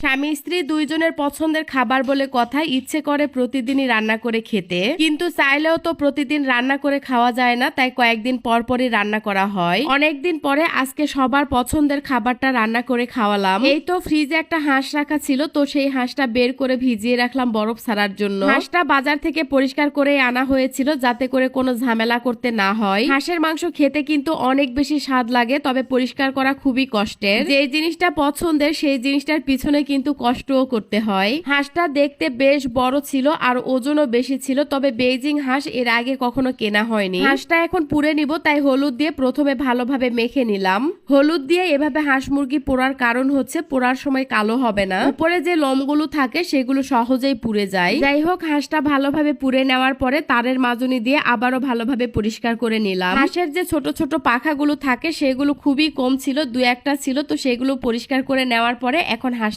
স্বামী স্ত্রী দুইজনের পছন্দের খাবার বলে কথা ইচ্ছে করে প্রতিদিনই রান্না করে খেতে। কিন্তু চাইলেও তো প্রতিদিন রান্না করে খাওয়া যায় না, তাই কয়েকদিন পর পরই রান্না করা হয়। অনেকদিন পরে আজকে সবার পছন্দের খাবারটা রান্না করে খাওয়ালাম। এই তো ফ্রিজে একটা হাঁস রাখা ছিল, তো সেই হাঁসটা বের করে ভিজিয়ে রাখলাম বরফ ছাড়ার জন্য। হাঁসটা বাজার থেকে পরিষ্কার করে আনা হয়েছিল, যাতে করে কোনো ঝামেলা করতে না হয়। হাঁসের মাংস খেতে কিন্তু অনেক বেশি স্বাদ লাগে, তবে পরিষ্কার করা খুবই কষ্টের। যে জিনিসটা পছন্দের, সেই জিনিসটার পিছনে কিন্তু কষ্টও করতে হয়। হাঁসটা দেখতে বেশ বড় ছিল আর ওজনও বেশি ছিল, তবে বেইজিং হাঁস এর আগে কখনো কেনা হয়নি। হাঁসটা এখন পুড়ে নিব, তাই হলুদ দিয়ে প্রথমে ভালোভাবে মেখে নিলাম। হলুদ দিয়ে এভাবে হাঁস মুরগি পোড়ার কারণ হচ্ছে পোড়ার সময় কালো হবে না। উপরে যে লোমগুলো থাকে সেগুলো সহজেই পুড়ে যায়। যাই হোক, হাঁসটা ভালোভাবে পুড়ে নেওয়ার পরে তারের মাজনি দিয়ে আবারও ভালোভাবে পরিষ্কার করে নিলাম। হাঁসের যে ছোট ছোট পাখাগুলো থাকে সেগুলো খুবই কম ছিল, দু একটা ছিল, তো সেগুলো পরিষ্কার করে নেওয়ার পরে এখন হাঁস